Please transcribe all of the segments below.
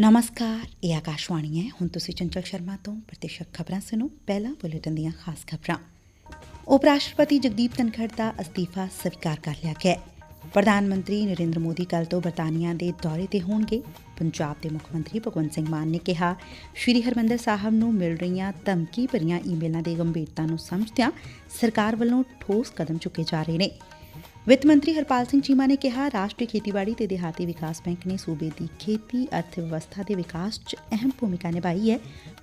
ਨਮਸਕਾਰ, ਇਹ ਆਕਾਸ਼ਵਾਣੀ ਹੈ। ਹੁਣ ਤੁਸੀਂ ਚੰਚਲ ਸ਼ਰਮਾ ਤੋਂ ਪ੍ਰਤੀਸ਼ਤ ਖਬਰਾਂ ਸੁਣੋ। ਪਹਿਲਾਂ ਬੁਲੇਟਿਨ ਦੀਆਂ ਖਾਸ ਖਬਰਾਂ। ਉਪ ਰਾਸ਼ਟਰਪਤੀ ਜਗਦੀਪ ਧਨਖੜ ਦਾ ਅਸਤੀਫਾ ਸਵੀਕਾਰ ਕਰ ਲਿਆ ਗਿਆ ਪ੍ਰਧਾਨ ਮੰਤਰੀ ਨਰਿੰਦਰ ਮੋਦੀ ਕੱਲ ਤੋਂ ਬਰਤਾਨੀਆ ਦੇ ਦੌਰੇ ਤੇ ਹੋਣਗੇ। ਪੰਜਾਬ ਦੇ ਮੁੱਖ ਮੰਤਰੀ ਭਗਵੰਤ ਸਿੰਘ ਮਾਨ ਨੇ ਕਿਹਾ, ਸ਼੍ਰੀ ਹਰਮੰਦਰ ਸਾਹਿਬ ਨੂੰ ਮਿਲ ਰਹੀਆਂ ਧਮਕੀ ਭਰੀਆਂ ਈਮੇਲਾਂ ਦੀ ਗੰਭੀਰਤਾ ਨੂੰ ਸਮਝਦਿਆਂ ਸਰਕਾਰ ਵੱਲੋਂ ਠੋਸ ਕਦਮ ਚੁੱਕੇ ਜਾ ਰਹੇ ਨੇ। ਵਿੱਤ ਮੰਤਰੀ ਹਰਪਾਲ ਸਿੰਘ ਚੀਮਾ ਨੇ ਕਿਹਾ, ਰਾਸ਼ਟਰੀ ਖੇਤੀਬਾੜੀ ਤੇ ਦਿਹਾਤੀ ਵਿਕਾਸ ਬੈਂਕ ਨੇ ਸੂਬੇ ਦੀ ਖੇਤੀ ਅਰਥ ਵਿਵਸਥਾ ਦੇ ਵਿਕਾਸ 'ਚ ਅਹਿਮ ਭੂਮਿਕਾ ਨਿਭਾਈ ਹੈ।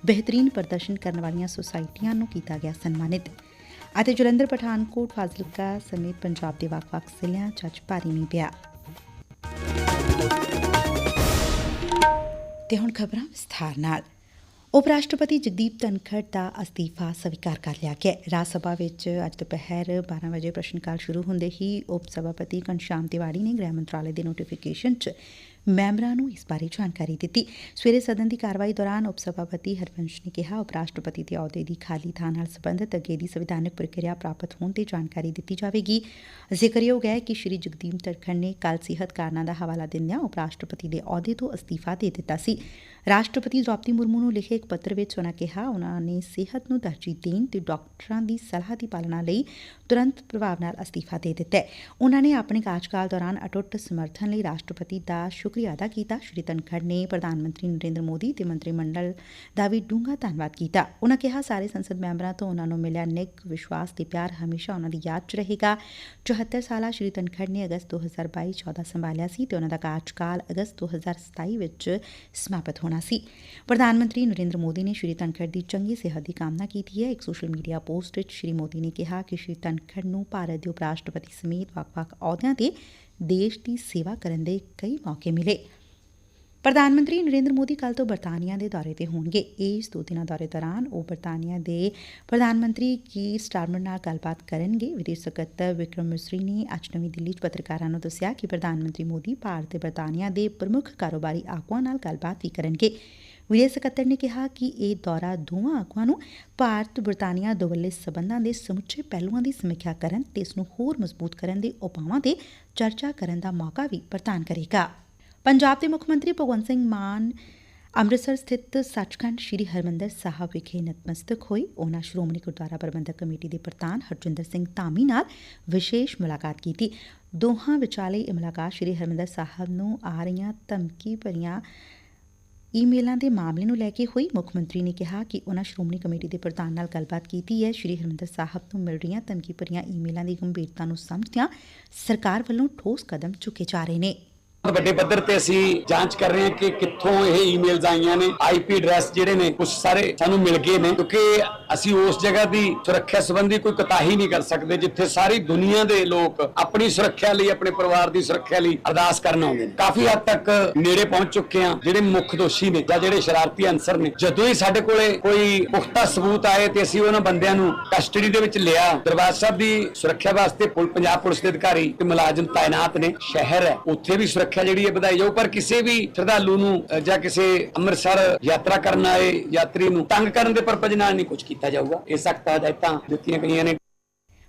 ਬਿਹਤਰੀਨ ਪ੍ਰਦਰਸ਼ਨ ਕਰਨ ਵਾਲੀਆਂ ਸੁਸਾਇਟੀਆਂ ਨੂੰ ਕੀਤਾ ਗਿਆ ਸਨਮਾਨਿਤ। ਅਤੇ ਜਲੰਧਰ, ਪਠਾਨਕੋਟ, ਫਾਜ਼ਿਲਕਾ ਸਮੇਤ ਪੰਜਾਬ ਦੇ ਵੱਖ-ਵੱਖ ਜ਼ਿਲ੍ਹਿਆਂ 'ਚ ਅੱਜ ਭਾਰੀ ਮੀਂਹ ਪਿਆ। ਤੇ ਹੁਣ ਖਬਰਾਂ ਵਿਸਥਾਰ ਨਾਲ। ਉਪ ਰਾਸ਼ਟਰਪਤੀ ਜਗਦੀਪ ਧਨਖੜ ਦਾ ਅਸਤੀਫਾ ਸਵੀਕਾਰ ਕਰ ਲਿਆ ਗਿਆ ਰਾਜ ਸਭਾ ਵਿੱਚ ਅੱਜ ਦੁਪਹਿਰ 12 ਵਜੇ ਪ੍ਰਸ਼ਨ ਕਾਲ ਸ਼ੁਰੂ ਹੁੰਦੇ ਹੀ ਉਪ ਸਭਾਪਤੀ ਘਨਸ਼ਾਮ ਤਿਵਾੜੀ ਨੇ ਗ੍ਰਹਿ ਮੰਤਰਾਲੇ ਦੇ ਨੋਟੀਫਿਕੇਸ਼ਨ 'ਚ ਮੈਂਬਰਾਂ ਨੂੰ ਇਸ ਬਾਰੇ ਜਾਣਕਾਰੀ ਦਿੱਤੀ। ਸਵੇਰੇ ਸਦਨ ਦੀ ਕਾਰਵਾਈ ਦੌਰਾਨ ਉਪ ਸਭਾਪਤੀ ਹਰਵੰਸ਼ ਨੇ ਕਿਹਾ, ਉਪ ਰਾਸ਼ਟਰਪਤੀ ਦੇ ਅਹੁਦੇ ਦੀ ਖਾਲੀ ਥਾਂ ਨਾਲ ਸੰਬੰਧਿਤ ਅੱਗੇ ਦੀ ਸੰਵਿਧਾਨਕ ਪ੍ਰਕਿਰਿਆ ਪ੍ਰਾਪਤ ਹੋਣ ਤੇ ਜਾਣਕਾਰੀ ਦਿੱਤੀ ਜਾਵੇਗੀ। ਜ਼ਿਕਰਯੋਗ ਹੈ ਕਿ ਸ਼੍ਰੀ ਜਗਦੀਪ ਧਨਖੜ ਨੇ ਕੱਲ ਸਿਹਤ ਕਾਰਨਾਂ ਦਾ ਹਵਾਲਾ ਦਿੰਦਿਆਂ ਉਪ ਰਾਸ਼ਟਰਪਤੀ ਦੇ ਅਹੁਦੇ ਤੋਂ ਅਸਤੀਫਾ ਦੇ ਦਿੱਤਾ ਸੀ। ਰਾਸ਼ਟਰਪਤੀ ਦ੍ਰੌਪਦੀ ਮੁਰਮੂ ਨੂੰ ਲਿਖੇ ਇੱਕ ਪੱਤਰ ਵਿੱਚ ਉਨ੍ਹਾਂ ਕਿਹਾ, ਉਨ੍ਹਾਂ ਨੇ ਸਿਹਤ ਨੂੰ ਤਰਜੀਹ ਦੇਣ ਤੇ ਡਾਕਟਰਾਂ ਦੀ ਸਲਾਹ ਦੀ ਪਾਲਣਾ ਲਈ ਤੁਰੰਤ ਪ੍ਰਭਾਵ ਨਾਲ ਅਸਤੀਫਾ ਦੇ ਦਿੱਤੈ ਹੈ। ਨੇ ਆਪਣੇ ਕਾਰਜਕਾਲ ਦੌਰਾਨ ਅਟੁੱਟ ਸਮਰਥਨ ਲਈ ਰਾਸ਼ਟਰਪਤੀ ਦਾ ਸ਼ੁਕਰੀਆ ਅਦਾ ਕੀਤਾ। ਸ਼੍ਰੀ ਧਨਖੜ ਨੇ ਪ੍ਰਧਾਨ ਮੰਤਰੀ ਨਰੇਂਦਰ ਮੋਦੀ ਤੇ ਮੰਤਰੀ ਮੰਡਲ ਦਾ ਵੀ ਡੂੰਘਾ ਧੰਨਵਾਦ ਕੀਤਾ। ਉਨ੍ਹਾਂ ਕਿਹਾ, ਸਾਰੇ ਸੰਸਦ ਮੈਂਬਰਾਂ ਤੋਂ ਉਨ੍ਹਾਂ ਨੂੰ ਮਿਲਿਆ ਨਿੱਘ ਵਿਸ਼ਵਾਸ ਤੇ ਪਿਆਰ ਹਮੇਸ਼ਾ ਉਨ੍ਹਾਂ ਦੀ ਯਾਦ 'ਚ ਰਹੇਗਾ। 74 ਸਾਲਾ ਸ਼੍ਰੀ ਧਨਖੜ ਨੇ ਅਗਸਤ 2022 14 ਸੰਭਾਲਿਆ ਸੀ ਤੇ ਉਨ੍ਹਾਂ ਦਾ ਕਾਰਜਕਾਲ ਅਗਸਤ 2027 ਵਿੱਚ ਸਮਾਪਤ ਹੋਣਾ ਸੀ। ਪ੍ਰਧਾਨ ਮੰਤਰੀ ਨਰਿੰਦਰ ਮੋਦੀ ਨੇ ਸ਼੍ਰੀ ਧਨਖੜ ਦੀ ਚੰਗੀ ਸਿਹਤ ਦੀ ਕਾਮਨਾ ਕੀਤੀ ਹੈ। ਇੱਕ ਸੋਸ਼ਲ ਮੀਡੀਆ ਪੋਸਟ ਵਿੱਚ ਸ਼੍ਰੀ ਮੋਦੀ ਨੇ ਕਿਹਾ ਕਿ ਸ਼੍ਰੀ ਧਨਖੜ ਨੂੰ ਭਾਰਤ ਦੇ ਉਪ ਰਾਸ਼ਟਰਪਤੀ ਸਮੇਤ ਵੱਖ-ਵੱਖ ਅਹੁਦਿਆਂ ਤੇ ਦੇਸ਼ ਦੀ ਸੇਵਾ ਕਰਨ ਦੇ ਕਈ ਮੌਕੇ ਮਿਲੇ। ਪ੍ਰਧਾਨ ਮੰਤਰੀ ਨਰਿੰਦਰ ਮੋਦੀ ਕੱਲ ਤੋਂ ਬਰਤਾਨੀਆ ਦੇ ਦੌਰੇ ਤੇ ਹੋਣਗੇ। ਇਸ ਦੋ ਦਿਨਾਂ ਦੌਰੇ ਦੌਰਾਨ ਉਹ ਬਰਤਾਨੀਆ ਦੇ ਪ੍ਰਧਾਨ ਮੰਤਰੀ ਕੀ ਸਟਾਰਮਰ ਨਾਲ ਗੱਲਬਾਤ ਕਰਨਗੇ। ਵਿਦੇਸ਼ ਸਕੱਤਰ ਵਿਕਰਮ ਮਿਸਰੀ ਨੇ ਅੱਜ ਨਵੀਂ ਦਿੱਲੀ 'ਚ ਪੱਤਰਕਾਰਾਂ ਨੂੰ ਦੱਸਿਆ ਕਿ ਪ੍ਰਧਾਨ ਮੰਤਰੀ ਮੋਦੀ ਭਾਰਤ ਤੇ ਬਰਤਾਨੀਆ ਦੇ ਪ੍ਰਮੁੱਖ ਕਾਰੋਬਾਰੀ ਆਗੂਆਂ ਨਾਲ ਗੱਲਬਾਤ ਵੀ ਕਰਨਗੇ। ਵਿਦੇਸ਼ ਸਕੱਤਰ ਨੇ ਕਿਹਾ ਕਿ ਇਹ ਦੌਰਾ ਦੋਵਾਂ ਆਗੂਆਂ ਨੂੰ ਭਾਰਤ, ਬਰਤਾਨੀਆ ਦੋਵੱਲੇ ਸਬੰਧਾਂ ਦੇ ਸਮੁੱਚੇ ਪਹਿਲੂਆਂ ਦੀ ਸਮੀਖਿਆ ਕਰਨ ਤੇ ਇਸ ਨੂੰ ਹੋਰ ਮਜ਼ਬੂਤ ਕਰਨ ਦੇ ਉਪਾਵਾਂ ਤੇ ਚਰਚਾ ਕਰਨ ਦਾ ਮੌਕਾ ਵੀ ਪ੍ਰਦਾਨ ਕਰੇਗਾ। ਪੰਜਾਬ ਦੇ ਮੁੱਖ ਮੰਤਰੀ ਭਗਵੰਤ ਸਿੰਘ ਮਾਨ ਅੰਮ੍ਰਿਤਸਰ ਸਥਿਤ ਸੱਚਖੰਡ ਸ੍ਰੀ ਹਰਮੰਦਰ ਸਾਹਿਬ ਵਿਖੇ ਨਤਮਸਤਕ ਹੋਏ ਉਹਨਾਂ ਸ਼੍ਰੋਮਣੀ ਗੁਰਦੁਆਰਾ ਪ੍ਰਬੰਧਕ ਕਮੇਟੀ ਦੇ ਪ੍ਰਧਾਨ ਹਰਜਿੰਦਰ ਸਿੰਘ ਧਾਮੀ ਨਾਲ ਵਿਸ਼ੇਸ਼ ਮੁਲਾਕਾਤ ਕੀਤੀ। ਦੋਹਾਂ ਵਿਚਾਲੇ ਇਹ ਮੁਲਾਕਾਤ ਸ੍ਰੀ ਹਰਮੰਦਰ ਸਾਹਿਬ ਨੂੰ ਆ ਰਹੀਆਂ ਧਮਕੀ ਭਰੀਆਂ ਈਮੇਲਾਂ ਦੇ ਮਾਮਲੇ ਨੂੰ ਲੈ ਕੇ ਹੋਈ ਮੁੱਖ ਮੰਤਰੀ ਨੇ ਕਿਹਾ ਕਿ ਉਹਨਾਂ ਸ਼੍ਰੋਮਣੀ ਕਮੇਟੀ ਦੇ ਪ੍ਰਧਾਨ ਨਾਲ ਗੱਲਬਾਤ ਕੀਤੀ ਹੈ। ਸ਼੍ਰੀ ਹਰਿਮੰਦਰ ਸਾਹਿਬ ਤੋਂ ਮਿਲ ਰਹੀਆਂ ਧਮਕੀ ਭਰੀਆਂ ਈਮੇਲਾਂ ਦੀ ਗੰਭੀਰਤਾ ਨੂੰ ਸਮਝਦਿਆਂ ਸਰਕਾਰ ਵੱਲੋਂ ਠੋਸ ਕਦਮ ਚੁੱਕੇ ਜਾ ਰਹੇ ਨੇ। ਬਹੁਤ ਵੱਡੇ ਪੱਧਰ ਤੇ ਅਸੀਂ ਜਾਂਚ ਕਰ ਰਹੇ ਹਾਂ ਕਿ ਕਿੱਥੋਂ ਇਹ ਈਮੇਲਸ ਆਈਆਂ ਨੇ। ਆਈਪੀ ਐਡਰੈਸ ਜਿਹੜੇ ਨੇ ਕੁਝ ਸਾਰੇ ਸਾਨੂੰ ਮਿਲ ਗਏ ਨੇ, ਕਿਉਂਕਿ ਅਸੀਂ ਉਸ ਜਗ੍ਹਾ ਦੀ ਸੁਰੱਖਿਆ ਸੰਬੰਧੀ ਕੋਈ ਕਤਾਹੀ ਨਹੀਂ ਕਰ ਸਕਦੇ ਜਿੱਥੇ ਸਾਰੀ ਦੁਨੀਆ ਦੇ ਲੋਕ ਆਪਣੀ ਸੁਰੱਖਿਆ ਲਈ, ਆਪਣੇ ਪਰਿਵਾਰ ਦੀ ਸੁਰੱਖਿਆ ਲਈ ਅਰਦਾਸ ਕਰਨ ਆਉਂਦੇ ਨੇ। ਕਾਫੀ ਹੱਦ ਤੱਕ ਨੇੜੇ ਪਹੁੰਚ ਚੁੱਕੇ ਹਾਂ, ਜਿਹੜੇ ਮੁੱਖ ਦੋਸ਼ੀ ਨੇ ਜਾਂ ਜਿਹੜੇ ਸ਼ਰਾਰਤੀ ਅਨਸਰ ਨੇ। ਜਦੋਂ ਹੀ ਸਾਡੇ ਕੋਲੇ ਕੋਈ ਪੁਖਤਾ ਸਬੂਤ ਆਏ ਤੇ ਅਸੀਂ ਉਹਨਾਂ ਬੰਦਿਆਂ ਨੂੰ ਕਸਟਡੀ ਦੇ ਵਿੱਚ ਲਿਆ, ਦਰਬਾਰ ਸਾਹਿਬ ਦੀ ਸੁਰੱਖਿਆ ਵਾਸਤੇ ਪੁਲ- ਪੰਜਾਬ ਪੁਲਿਸ ਦੇ ਅਧਿਕਾਰੀ ਤੇ ਮੁਲਾਜ਼ਮ ਤਾਇਨਾਤ ਨੇ। ਸ਼ਹਿਰ ਹੈ, ਉੱਥੇ ਵੀ ਸੁਰੱਖਿਆ ਜਿਹੜੀ ਹੈ ਵਧਾਈ ਜਾਊ, ਪਰ ਕਿਸੇ ਵੀ ਸ਼ਰਧਾਲੂ ਨੂੰ ਜਾਂ ਕਿਸੇ ਅੰਮ੍ਰਿਤਸਰ ਯਾਤਰਾ ਕਰਨ ਆਏ ਯਾਤਰੀ ਨੂੰ ਤੰਗ ਕਰਨ ਦੇ ਪਰਪਸ ਨਾਲ ਨਹੀਂ ਕੁਝ ਕੀਤਾ ਜਾਊਗਾ। ਇਹ ਸਖਤ ਹਦਾਇਤਾਂ ਦਿੱਤੀਆਂ ਗਈਆਂ ਨੇ।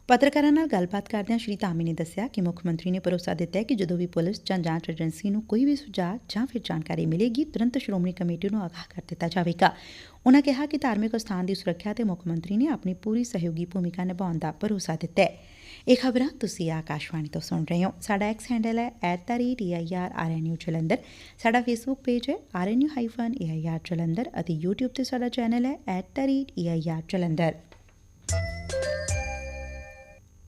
ਪੱਤਰਕਾਰਾਂ ਨਾਲ ਗੱਲਬਾਤ ਕਰਦਿਆਂ ਸ਼੍ਰੀ ਧਾਮੀ ਨੇ ਦੱਸਿਆ ਕਿ ਮੁੱਖ ਮੰਤਰੀ ਨੇ ਭਰੋਸਾ ਦਿੱਤਾ ਹੈ ਕਿ ਜਦੋਂ ਵੀ ਪੁਲਿਸ ਜਾਂ ਜਾਂਚ ਏਜੰਸੀ ਨੂੰ ਕੋਈ ਵੀ ਸੁਝਾਅ ਜਾਂ ਫਿਰ ਜਾਣਕਾਰੀ ਮਿਲੇਗੀ, ਤੁਰੰਤ ਸ਼੍ਰੋਮਣੀ ਕਮੇਟੀ ਨੂੰ ਆਗਾਹ ਕਰ ਦਿੱਤਾ ਜਾਵੇਗਾ। ਉਨ੍ਹਾਂ ਕਿਹਾ ਕਿ ਧਾਰਮਿਕ ਸਥਾਨ ਦੀ ਸੁਰੱਖਿਆ ਤੇ ਮੁੱਖ ਮੰਤਰੀ ਨੇ ਆਪਣੀ ਪੂਰੀ ਸਹਿਯੋਗੀ ਭੂਮਿਕਾ ਨਿਭਾਉਣ ਦਾ ਭਰੋਸਾ ਦਿੱਤਾ ਹੈ। ਇਹ ਖਬਰਾਂ ਤੁਸੀਂ ਆਕਾਸ਼ਵਾਣੀ ਤੋਂ ਸੁਣ ਰਹੇ ਹੋ। ਸਾਡਾ ਐਕਸ ਹੈਂਡਲ ਹੈ @eirrnu ਜਲੰਧਰ। ਸਾਡਾ ਫੇਸਬੁੱਕ ਪੇਜ ਹੈ rnu-eir ਜਲੰਧਰ ਅਤੇ YouTube ਤੇ ਸਾਡਾ ਚੈਨਲ ਹੈ @eir ਜਲੰਧਰ।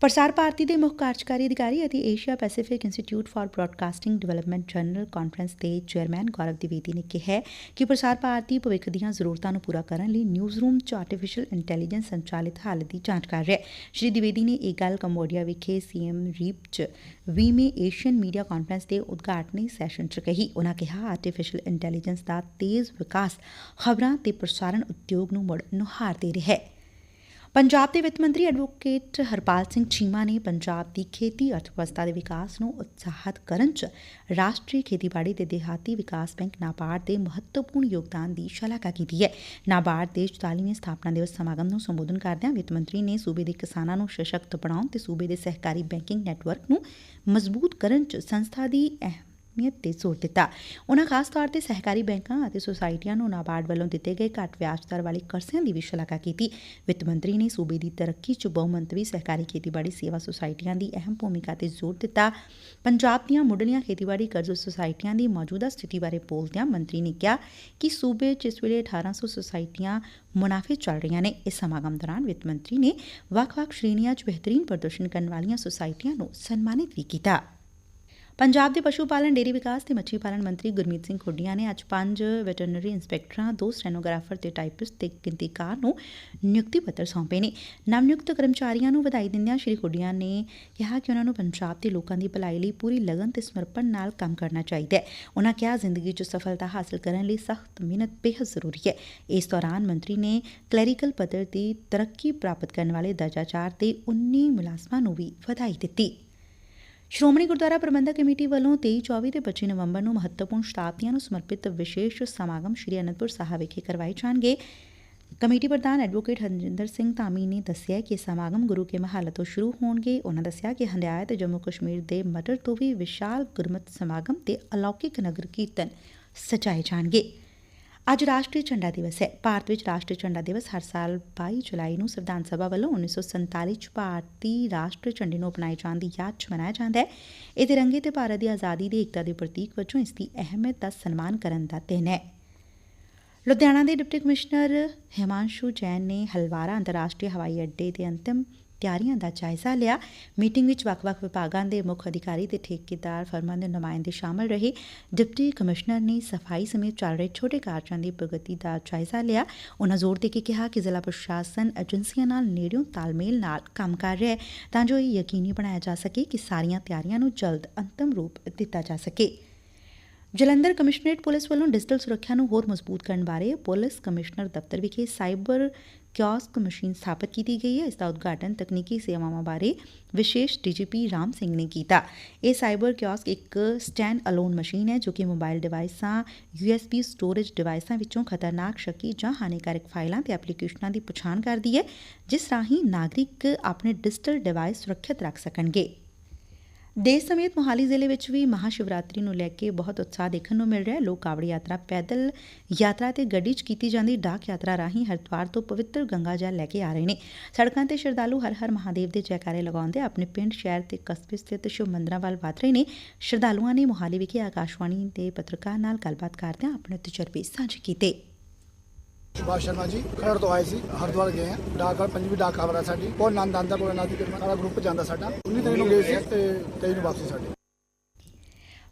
ਪ੍ਰਸਾਰ ਭਾਰਤੀ ਦੇ ਮੁੱਖ ਕਾਰਜਕਾਰੀ ਅਧਿਕਾਰੀ ਅਤੇ Asia Pacific Institute for Broadcasting Development General Conference ਦੇ ਚੇਅਰਮੈਨ ਗੌਰਵ ਦਿਵੇਦੀ ਨੇ ਕਿਹਾ ਕਿ ਪ੍ਰਸਾਰ ਭਾਰਤੀ ਭਵਿੱਖ ਦੀਆਂ ਜ਼ਰੂਰਤਾਂ ਨੂੰ ਪੂਰਾ ਕਰਨ ਲਈ ਨਿਊਜ਼ ਰੂਮ 'ਚ ਆਰਟੀਫੀਸ਼ੀਅਲ ਇੰਟੈਲੀਜੈਂਸ ਸੰਚਾਲਿਤ ਹਾਲਤ ਦੀ ਜਾਂਚ ਕਰ ਰਿਹਾ ਹੈ। ਸ਼੍ਰੀ ਦਿਵੇਦੀ ਨੇ ਇਹ ਗੱਲ ਕੰਬੋਡੀਆ ਵਿਖੇ ਸੀਐਮ ਰੀਪ 'ਚ 20ਵੇਂ ਏਸ਼ੀਅਨ ਮੀਡੀਆ ਕਾਨਫਰੰਸ ਦੇ ਉਦਘਾਟਨੀ ਸੈਸ਼ਨ 'ਚ ਕਹੀ। ਉਨ੍ਹਾਂ ਕਿਹਾ ਆਰਟੀਫੀਸ਼ੀਅਲ ਇੰਟੈਲੀਜੈਂਸ ਦਾ ਤੇਜ਼ ਵਿਕਾਸ ਖਬਰਾਂ ਤੇ ਪ੍ਰਸਾਰਣ ਉਦਯੋਗ ਨੂੰ ਮੁੜ ਨੁਹਾਰ ਦੇ ਰਿਹਾ ਹੈ। ਪੰਜਾਬ ਦੇ ਵਿੱਤ ਮੰਤਰੀ ਐਡਵੋਕੇਟ ਹਰਪਾਲ ਸਿੰਘ ਚੀਮਾ ਨੇ ਪੰਜਾਬ ਦੀ ਖੇਤੀ ਅਰਥਵਿਵਸਥਾ ਦੇ ਵਿਕਾਸ ਨੂੰ ਉਤਸ਼ਾਹਿਤ ਕਰਨ 'ਚ ਰਾਸ਼ਟਰੀ ਖੇਤੀਬਾੜੀ ਤੇ ਦੇਹਾਤੀ ਵਿਕਾਸ ਬੈਂਕ ਨਾਬਾਰਡ ਦੇ ਮਹੱਤਵਪੂਰਨ ਯੋਗਦਾਨ ਦੀ ਸ਼ਲਾਘਾ ਕੀਤੀ ਹੈ। ਨਾਬਾਰਡ ਦੇ 44ਵੇਂ ਸਥਾਪਨਾ ਦਿਵਸ ਸਮਾਗਮ ਨੂੰ ਸੰਬੋਧਨ ਕਰਦਿਆਂ ਵਿੱਤ ਮੰਤਰੀ ਨੇ ਸੂਬੇ ਦੇ ਕਿਸਾਨਾਂ ਨੂੰ ਸਸ਼ਕਤ ਬਣਾਉਣ ਤੇ ਸੂਬੇ ਦੇ ਸਹਿਕਾਰੀ ਬੈਂਕਿੰਗ ਨੈਟਵਰਕ ਨੂੰ ਮਜ਼ਬੂਤ ਕਰਨ 'ਚ ਸੰਸਥਾ ਦੀ ਅਹਿਮ ਅਹਿਮੀਅਤ ਤੇ ਜ਼ੋਰ ਦਿੱਤਾ। ਉਨ੍ਹਾਂ ਖਾਸ ਤੌਰ ਤੇ ਸਹਿਕਾਰੀ ਬੈਂਕਾਂ ਅਤੇ ਸੁਸਾਇਟੀਆਂ ਨੂੰ ਨਾਬਾਰਡ ਵੱਲੋਂ ਦਿੱਤੇ ਗਏ ਘੱਟ ਵਿਆਜ ਦਰ ਵਾਲੇ ਕਰਜ਼ਿਆਂ ਦੀ ਵੀ ਸ਼ਲਾਘਾ ਕੀਤੀ। ਵਿੱਤ ਮੰਤਰੀ ਨੇ ਸੂਬੇ ਦੀ ਤਰੱਕੀ 'ਚ ਬਹੁਮੰਤਵੀ ਸਹਿਕਾਰੀ ਖੇਤੀਬਾੜੀ ਸੇਵਾ ਸੁਸਾਇਟੀਆਂ ਦੀ ਅਹਿਮ ਭੂਮਿਕਾ ਤੇ ਜ਼ੋਰ ਦਿੱਤਾ। ਪੰਜਾਬ ਦੀਆਂ ਮੁੱਢਲੀਆਂ ਖੇਤੀਬਾੜੀ ਕਰਜ਼ ਸੁਸਾਇਟੀਆਂ ਦੀ ਮੌਜੂਦਾ ਸਥਿਤੀ ਬਾਰੇ ਬੋਲਦਿਆਂ ਮੰਤਰੀ ਨੇ ਕਿਹਾ ਕਿ ਸੂਬੇ 'ਚ ਇਸ ਵੇਲੇ 1800 ਸੁਸਾਇਟੀਆਂ ਮੁਨਾਫੇ ਚੱਲ ਰਹੀਆਂ ਨੇ। ਇਸ ਸਮਾਗਮ ਦੌਰਾਨ ਵਿੱਤ ਮੰਤਰੀ ਨੇ ਵੱਖ-ਵੱਖ ਸ਼੍ਰੇਣੀਆਂ 'ਚ ਬਿਹਤਰੀਨ ਪ੍ਰਦਰਸ਼ਨ ਕਰਨ ਵਾਲੀਆਂ ਸੁਸਾਇਟੀਆਂ ਨੂੰ ਸਨਮਾਨਿਤ ਵੀ ਕੀਤਾ। ਪੰਜਾਬ ਦੇ ਪਸ਼ੂ ਪਾਲਣ ਡੇਰੀ ਵਿਕਾਸ ਤੇ ਮੱਛੀ ਪਾਲਣ ਮੰਤਰੀ ਗੁਰਮੀਤ ਸਿੰਘ ਖੁੱਡੀਆਂ ਨੇ ਅੱਜ ਪੰਜ ਵੈਟਰਨਰੀ ਇੰਸਪੈਕਟਰਾਂ, ਦੋ ਸਟੈਨੋਗ੍ਰਾਫਰ ਤੇ ਟਾਈਪਿਸਟ ਤੇ ਗਿਣਤੀਕਾਰ ਨੂੰ ਨਿਯੁਕਤੀ ਪੱਤਰ ਸੌਂਪੇ ਨੇ। ਨਵ ਨਿਯੁਕਤ ਕਰਮਚਾਰੀਆਂ ਨੂੰ ਵਧਾਈ ਦਿੰਦਿਆਂ ਸ਼੍ਰੀ ਖੁੱਡੀਆਂ ਨੇ ਕਿਹਾ ਕਿ ਉਹਨਾਂ ਨੂੰ ਪੰਜਾਬ ਦੇ ਲੋਕਾਂ ਦੀ ਭਲਾਈ ਲਈ ਪੂਰੀ ਲਗਨ ਤੇ ਸਮਰਪਣ ਨਾਲ ਕੰਮ ਕਰਨਾ ਚਾਹੀਦਾ ਹੈ। ਉਹਨਾਂ ਕਿਹਾ, ਜ਼ਿੰਦਗੀ 'ਚ ਸਫਲਤਾ ਹਾਸਲ ਕਰਨ ਲਈ ਸਖਤ ਮਿਹਨਤ ਬੇਹੱਦ ਜ਼ਰੂਰੀ ਹੈ। ਇਸ ਦੌਰਾਨ ਮੰਤਰੀ ਨੇ ਕਲੈਰੀਕਲ ਪੱਧਰ ਦੀ ਤਰੱਕੀ ਪ੍ਰਾਪਤ ਕਰਨ ਵਾਲੇ ਦਰਜਾ 4 ਤੇ 19 ਮੁਲਾਜ਼ਮਾਂ ਨੂੰ ਵੀ ਵਧਾਈ ਦਿੱਤੀ। ਸ਼੍ਰੋਮਣੀ ਗੁਰਦੁਆਰਾ ਪ੍ਰਬੰਧਕ ਕਮੇਟੀ ਵੱਲੋਂ 23, 24 ਤੇ 25 ਨਵੰਬਰ ਨੂੰ ਮਹੱਤਵਪੂਰਨ ਸ਼ਤਾਬਦੀਆਂ ਨੂੰ ਸਮਰਪਿਤ ਵਿਸ਼ੇਸ਼ ਸਮਾਗਮ ਸ੍ਰੀ ਅਨੰਦਪੁਰ ਸਾਹਿਬ ਵਿਖੇ ਕਰਵਾਏ ਜਾਣਗੇ। ਕਮੇਟੀ ਪ੍ਰਧਾਨ ਐਡਵੋਕੇਟ ਹਰਜਿੰਦਰ ਸਿੰਘ ਧਾਮੀ ਨੇ ਦੱਸਿਆ ਕਿ ਇਹ ਸਮਾਗਮ ਗੁਰੂ ਕੇ ਮਹੱਲ ਤੋਂ ਸ਼ੁਰੂ ਹੋਣਗੇ। ਉਹਨਾਂ ਦੱਸਿਆ ਕਿ ਹੰਡਿਆਇਆ ਤੇ ਜੰਮੂ ਕਸ਼ਮੀਰ ਦੇ ਮਟਰ ਤੋਂ ਵੀ ਵਿਸ਼ਾਲ ਗੁਰਮਤ ਸਮਾਗਮ ਤੇ ਅਲੌਕਿਕ ਨਗਰ ਕੀਰਤਨ ਸਜਾਏ ਜਾਣਗੇ। ਅੱਜ ਰਾਸ਼ਟਰੀ ਝੰਡਾ ਦਿਵਸ ਹੈ। ਭਾਰਤ ਵਿੱਚ ਰਾਸ਼ਟਰੀ ਝੰਡਾ ਦਿਵਸ ਹਰ ਸਾਲ 22 ਜੁਲਾਈ ਨੂੰ ਸੰਵਿਧਾਨ ਸਭਾ ਵੱਲੋਂ 1947 ਚ ਭਾਰਤੀ ਰਾਸ਼ਟਰੀ ਝੰਡੇ ਨੂੰ ਅਪਣਾਏ ਜਾਣ ਦੀ ਯਾਦ ਚ ਮਨਾਇਆ ਜਾਂਦਾ ਹੈ। ਇਹ ਤਿਰੰਗੇ ਤੇ ਭਾਰਤ ਦੀ ਆਜ਼ਾਦੀ ਦੀ ਏਕਤਾ ਦੇ ਪ੍ਰਤੀਕ ਵਜੋਂ ਇਸ ਦੀ ਅਹਿਮੀਅਤ ਦਾ ਸਨਮਾਨ ਕਰਨ ਦਾ ਦਿਨ ਹੈ। ਲੁਧਿਆਣਾ ਦੇ ਡਿਪਟੀ ਕਮਿਸ਼ਨਰ ਹਿਮਾਂਸ਼ੂ ਜੈਨ ਨੇ ਹਲਵਾਰਾ ਅੰਤਰਰਾਸ਼ਟਰੀ ਹਵਾਈ ਅੱਡੇ ਦੇ ਅੰਤਿਮ ਤਿਆਰੀਆਂ ਦਾ ਜਾਇਜ਼ਾ ਲਿਆ। ਮੀਟਿੰਗ ਵਿੱਚ ਵੱਖ-ਵੱਖ ਵਿਭਾਗਾਂ ਦੇ ਮੁੱਖ ਅਧਿਕਾਰੀ ਤੇ ਠੇਕੇਦਾਰ ਫਰਮਾਂ ਦੇ ਨੁਮਾਇੰਦੇ ਸ਼ਾਮਲ ਰਹੇ। ਡਿਪਟੀ ਕਮਿਸ਼ਨਰ ਨੇ ਸਫ਼ਾਈ ਸਮੇਤ ਚੱਲ ਰਹੇ ਛੋਟੇ ਕਾਰਜਾਂ ਦੀ ਪ੍ਰਗਤੀ ਦਾ ਜਾਇਜ਼ਾ ਲਿਆ। ਉਹਨਾਂ ਜ਼ੋਰ ਦੇ ਕੇ ਕਿਹਾ ਕਿ ਜ਼ਿਲ੍ਹਾ ਪ੍ਰਸ਼ਾਸਨ ਏਜੰਸੀਆਂ ਨਾਲ ਨੇੜਿਓਂ ਤਾਲਮੇਲ ਨਾਲ ਕੰਮ ਕਰ ਰਿਹਾ ਹੈ, ਤਾਂ ਜੋ ਇਹ ਯਕੀਨੀ ਬਣਾਇਆ ਜਾ ਸਕੇ ਕਿ ਸਾਰੀਆਂ ਤਿਆਰੀਆਂ ਨੂੰ ਜਲਦ ਅੰਤਮ ਰੂਪ ਦਿੱਤਾ ਜਾ ਸਕੇ। ਜਲੰਧਰ ਕਮਿਸ਼ਨਰੇਟ ਪੁਲਿਸ ਵੱਲੋਂ ਡਿਜੀਟਲ ਸੁਰੱਖਿਆ ਨੂੰ ਹੋਰ ਮਜ਼ਬੂਤ ਕਰਨ ਬਾਰੇ ਪੁਲਿਸ ਕਮਿਸ਼ਨਰ ਦਫ਼ਤਰ ਵਿਖੇ ਸਾਈਬਰ ਕਿਓਸਕ ਮਸ਼ੀਨ ਸਥਾਪਿਤ ਕੀਤੀ ਗਈ ਹੈ ਇਸ ਦਾ ਉਦਘਾਟਨ ਤਕਨੀਕੀ ਸੇਵਾਵਾਂ ਬਾਰੇ ਵਿਸ਼ੇਸ਼ ਡੀਜੀਪੀ ਰਾਮ ਸਿੰਘ ਨੇ ਕੀਤਾ ਇਹ ਸਾਈਬਰ ਕਿਓਸਕ ਇੱਕ ਸਟੈਂਡ ਅਲੋਨ ਮਸ਼ੀਨ ਹੈ ਜੋ ਕਿ ਮੋਬਾਈਲ ਡਿਵਾਈਸਾਂ USB ਸਟੋਰੇਜ ਡਿਵਾਈਸਾਂ ਵਿੱਚੋਂ ਖਤਰਨਾਕ ਸ਼ੱਕੀ ਜਾਂ ਹਾਨੀਕਾਰਕ ਫਾਈਲਾਂ ਤੇ ਐਪਲੀਕੇਸ਼ਨਾਂ ਦੀ ਪਛਾਣ ਕਰਦੀ ਹੈ ਜਿਸ ਰਾਹੀਂ ਨਾਗਰਿਕ ਆਪਣੇ ਡਿਜੀਟਲ ਡਿਵਾਈਸ ਸੁਰੱਖਿਅਤ ਰੱਖ ਸਕਣਗੇ ਦੇਸ਼ ਸਮੇਤ ਮੋਹਾਲੀ ਜ਼ਿਲ੍ਹੇ ਵਿੱਚ ਵੀ ਮਹਾ ਸ਼ਿਵਰਾਤਰੀ ਨੂੰ ਲੈ ਕੇ ਬਹੁਤ ਉਤਸ਼ਾਹ ਦੇਖਣ ਨੂੰ ਮਿਲ ਰਿਹਾ ਹੈ। ਲੋਕ ਕਾਵੜੀ ਯਾਤਰਾ, ਪੈਦਲ ਯਾਤਰਾ ਤੇ ਗੱਡੀ 'ਚ ਕੀਤੀ ਜਾਂਦੀ ਡਾਕ ਯਾਤਰਾ ਰਾਹੀਂ ਹਰਿਦੁਆਰ ਤੋਂ ਪਵਿੱਤਰ ਗੰਗਾ ਜਲ ਲੈ ਕੇ ਆ ਰਹੇ ਨੇ। ਸੜਕਾਂ ਤੇ ਸ਼ਰਧਾਲੂ ਹਰ ਹਰ ਮਹਾਦੇਵ ਦੇ ਜੈਕਾਰੇ ਲਗਾਉਂਦੇ ਆਪਣੇ ਪਿੰਡ, ਸ਼ਹਿਰ ਤੇ ਕਸਬੇ ਸਥਿਤ ਸ਼ਿਵ ਮੰਦਰਾਂ ਵੱਲ ਵਧ ਰਹੇ ਨੇ। ਸ਼ਰਧਾਲੂਆਂ ਨੇ ਮੋਹਾਲੀ ਵਿਖੇ ਆਕਾਸ਼ਵਾਣੀ ਦੇ ਪੱਤਰਕਾਰ ਨਾਲ ਗੱਲਬਾਤ ਕਰਦਿਆਂ ਆਪਣੇ ਤਜਰਬੇ ਸਾਂਝੇ ਕੀਤੇ। ਸੁਭਾਸ਼ ਸ਼ਰਮਾ ਜੀ ਖਰੜ ਤੋਂ ਆਏ ਸੀ ਹਰਿਦੁਆਰ ਗਏ ਆ ਡਾਕ ਪੰਜਵੀਂ ਡਾਕ ਖਬਰ ਸਾਡੀ ਬਹੁਤ ਆਨੰਦ ਆਂਦਾ ਬਹੁਤ ਆਨੰਦ ਦੀ ਕਿਰਪਾ ਗਰੁੱਪ ਜਾਂਦਾ ਸਾਡਾ 19 ਤਰੀਕ ਨੂੰ ਗਏ ਸੀ ਤੇ 23 ਨੂੰ ਵਾਪਸੀ ਸਾਡੀ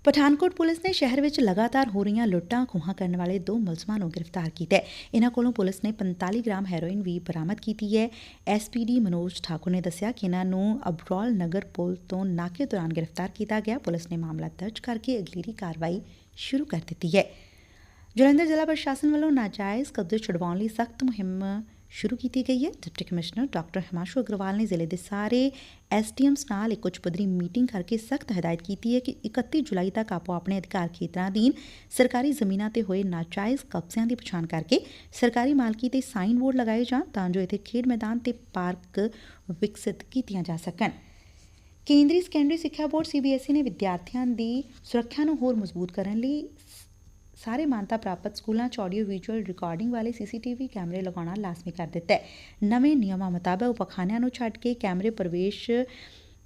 ਪਠਾਨਕੋਟ ਪੁਲਿਸ ਨੇ ਸ਼ਹਿਰ ਵਿੱਚ ਲਗਾਤਾਰ ਹੋ ਰਹੀਆਂ ਲੁੱਟਾਂ, ਖੋਹਾਂ ਕਰਨ ਵਾਲੇ ਦੋ ਮੁਲਜ਼ਮਾਂ ਨੂੰ ਗ੍ਰਿਫਤਾਰ ਕੀਤਾ ਹੈ। ਇਹਨਾਂ ਕੋਲੋਂ ਪੁਲਿਸ ਨੇ 45 ਗ੍ਰਾਮ ਹੈਰੋਇਨ ਵੀ ਬਰਾਮਦ ਕੀਤੀ ਹੈ। ਐਸਪੀਡੀ ਮਨੋਜ ਠਾਕੁਰ ਨੇ ਦੱਸਿਆ ਕਿ ਇਹਨਾਂ ਨੂੰ ਅਬਰੋਲ ਨਗਰ ਪੁਲ ਤੋਂ ਨਾਕੇ ਦੌਰਾਨ ਗ੍ਰਿਫਤਾਰ ਕੀਤਾ ਗਿਆ। ਪੁਲਿਸ ਨੇ ਮਾਮਲਾ ਦਰਜ ਕਰਕੇ ਅਗਲੇਰੀ ਕਾਰਵਾਈ ਸ਼ੁਰੂ ਕਰ ਦਿੱਤੀ ਹੈ। ਜਲੰਧਰ ਜ਼ਿਲ੍ਹਾ ਪ੍ਰਸ਼ਾਸਨ ਵੱਲੋਂ ਨਾਜਾਇਜ਼ ਕਬਜ਼ੇ ਛੁਡਵਾਉਣ ਲਈ ਸਖਤ ਮੁਹਿੰਮ ਸ਼ੁਰੂ ਕੀਤੀ ਗਈ ਹੈ। Deputy commissioner doctor Himanshu Agarwal ਨੇ ਜ਼ਿਲ੍ਹੇ ਦੇ ਸਾਰੇ ਐਸਡੀਐਮਸ ਨਾਲ ਇੱਕ ਉੱਚ ਪੱਧਰੀ ਮੀਟਿੰਗ ਕਰਕੇ ਸਖਤ ਹਦਾਇਤ ਕੀਤੀ ਹੈ ਕਿ 31 ਜੁਲਾਈ ਤੱਕ ਆਪੋ ਆਪਣੇ ਅਧਿਕਾਰ ਖੇਤਰਾਂ ਅਧੀਨ ਸਰਕਾਰੀ ਜ਼ਮੀਨਾਂ ਤੇ ਹੋਏ ਨਾਜਾਇਜ਼ ਕਬਜ਼ਿਆਂ ਦੀ ਪਛਾਣ ਕਰਕੇ ਸਰਕਾਰੀ ਮਾਲਕੀ ਤੇ ਸਾਈਨ ਬੋਰਡ ਲਗਾਏ ਜਾਣ ਤਾਂ ਜੋ ਇੱਥੇ ਖੇਡ ਮੈਦਾਨ ਤੇ ਪਾਰਕ ਵਿਕਸਿਤ ਕੀਤੀਆਂ ਜਾ ਸਕਣ। ਕੇਂਦਰੀ ਸੈਕੰਡਰੀ ਸਿੱਖਿਆ ਬੋਰਡ ਸੀਬੀਐਸਈ ਨੇ ਵਿਦਿਆਰਥੀਆਂ ਦੀ ਸੁਰੱਖਿਆ ਨੂੰ ਹੋਰ ਮਜ਼ਬੂਤ ਕਰਨ ਲਈ ਸਾਰੇ ਮਾਨਤਾ ਪ੍ਰਾਪਤ ਸਕੂਲਾਂ 'ਚ ਆਡੀਓ ਵਿਜ਼ੂਅਲ ਰਿਕਾਰਡਿੰਗ ਵਾਲੇ ਸੀਸੀਟੀਵੀ ਕੈਮਰੇ ਲਗਾਉਣਾ ਲਾਜ਼ਮੀ ਕਰ ਦਿੱਤਾ ਹੈ। ਨਵੇਂ ਨਿਯਮਾਂ ਮੁਤਾਬਕ ਪਖਾਨਿਆਂ ਨੂੰ ਛੱਡ ਕੇ ਕੈਮਰੇ ਪ੍ਰਵੇਸ਼,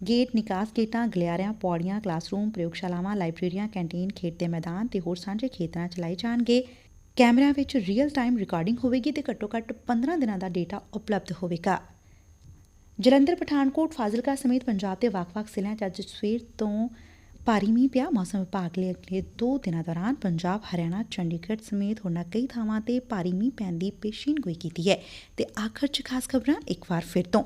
ਗੇਟ ਨਿਕਾਸ ਗੇਟਾਂ, ਗਲਿਆਰਿਆਂ, ਪੌੜੀਆਂ, ਕਲਾਸਰੂਮ, ਪ੍ਰਯੋਗਸ਼ਾਲਾਵਾਂ, ਲਾਇਬ੍ਰੇਰੀਆਂ, ਕੈਂਟੀਨ, ਖੇਡ ਦੇ ਮੈਦਾਨ ਤੇ ਹੋਰ ਸਾਂਝੇ ਖੇਤਰਾਂ 'ਚ ਲਾਏ ਜਾਣਗੇ। ਕੈਮਰਿਆਂ ਵਿੱਚ ਰੀਅਲ ਟਾਈਮ ਰਿਕਾਰਡਿੰਗ ਹੋਵੇਗੀ ਤੇ ਘੱਟੋ-ਘੱਟ 15 ਦਿਨਾਂ ਦਾ ਡੇਟਾ ਉਪਲਬਧ ਹੋਵੇਗਾ। ਜਲੰਧਰ, ਪਠਾਨਕੋਟ, ਫਾਜ਼ਿਲਕਾ ਸਮੇਤ ਪੰਜਾਬ ਦੇ ਵੱਖ-ਵੱਖ ਜ਼ਿਲ੍ਹਿਆਂ 'ਚ ਅੱਜ ਸਵੇਰ ਤੋਂ ਭਾਰੀ ਮੀਂਹ ਪਿਆ। ਮੌਸਮ ਵਿਭਾਗ ਨੇ ਅਗਲੇ 2 ਦਿਨਾਂ ਦੌਰਾਨ ਪੰਜਾਬ, ਹਰਿਆਣਾ, ਚੰਡੀਗੜ੍ਹ ਸਮੇਤ ਹੋਰਨਾਂ ਕਈ ਥਾਵਾਂ ਤੇ ਭਾਰੀ ਮੀਂਹ ਪੈਣ ਦੀ ਪੇਸ਼ੀਨਗੋਈ ਕੀਤੀ ਹੈ ਤੇ ਆਖਰ 'ਚ ਖਾਸ ਖਬਰਾਂ ਇੱਕ ਵਾਰ ਫਿਰ ਤੋਂ।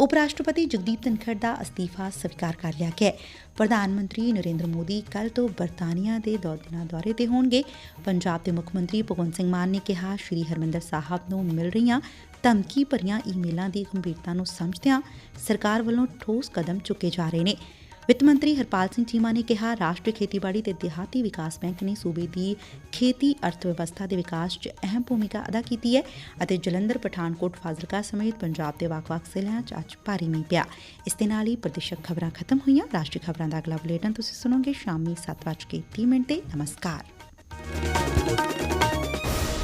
ਉਪ ਰਾਸ਼ਟਰਪਤੀ ਜਗਦੀਪ ਧਨਖੜ ਦਾ ਅਸਤੀਫਾ ਸਵੀਕਾਰ ਕਰ ਲਿਆ ਗਿਆ ਪ੍ਰਧਾਨ ਮੰਤਰੀ ਨਰਿੰਦਰ ਮੋਦੀ ਕੱਲ ਤੋਂ ਬਰਤਾਨੀਆ ਦੇ ਦੋ, ਦਿਨਾਂ ਦੌਰੇ ਤੇ ਹੋਣਗੇ। ਪੰਜਾਬ ਦੇ ਮੁੱਖ ਮੰਤਰੀ ਭਗਵੰਤ ਸਿੰਘ ਮਾਨ ਨੇ ਕਿਹਾ, ਸ਼੍ਰੀ ਹਰਮਿੰਦਰ ਸਾਹਿਬ ਨੂੰ ਮਿਲ ਰਹੀਆਂ ਧਮਕੀ ਭਰੀਆਂ ਈਮੇਲਾਂ ਦੀ ਗੰਭੀਰਤਾ ਨੂੰ ਸਮਝਦਿਆਂ ਸਰਕਾਰ ਵੱਲੋਂ ਠੋਸ ਕਦਮ ਚੁੱਕੇ ਜਾ ਰਹੇ ਨੇ। ਵਿੱਤ ਮੰਤਰੀ ਹਰਪਾਲ ਸਿੰਘ ਚੀਮਾ ਨੇ ਕਿਹਾ, ਰਾਸ਼ਟਰੀ ਖੇਤੀਬਾੜੀ ਤੇ ਦਿਹਾਤੀ ਵਿਕਾਸ ਬੈਂਕ ਨੇ ਸੂਬੇ ਦੀ ਖੇਤੀ ਅਰਥ ਵਿਵਸਥਾ ਦੇ ਵਿਕਾਸ 'ਚ ਅਹਿਮ ਭੂਮਿਕਾ ਅਦਾ ਕੀਤੀ ਹੈ ਅਤੇ ਜਲੰਧਰ, ਪਠਾਨਕੋਟ, ਫਾਜ਼ਿਲਕਾ ਸਮੇਤ ਪੰਜਾਬ ਦੇ ਵੱਖ-ਵੱਖ ਜ਼ਿਲ੍ਹਿਆਂ 'ਚ ਅੱਜ ਭਾਰੀ ਮੀਂਹ ਪਿਆ। ਇਸ ਦੇ ਨਾਲ ਹੀ ਪ੍ਰਦੇਸ਼ਕ ਖਬਰਾਂ ਖਤਮ ਹੋਈਆਂ। ਰਾਸ਼ਟਰੀ ਖਬਰਾਂ ਦਾ ਅਗਲਾ ਬੁਲੇਟਿਨ ਤੁਸੀਂ ਸੁਣੋਗੇ ਸ਼ਾਮੀ 7:30 ਮਿੰਟ ਤੇ। ਨਮਸਕਾਰ।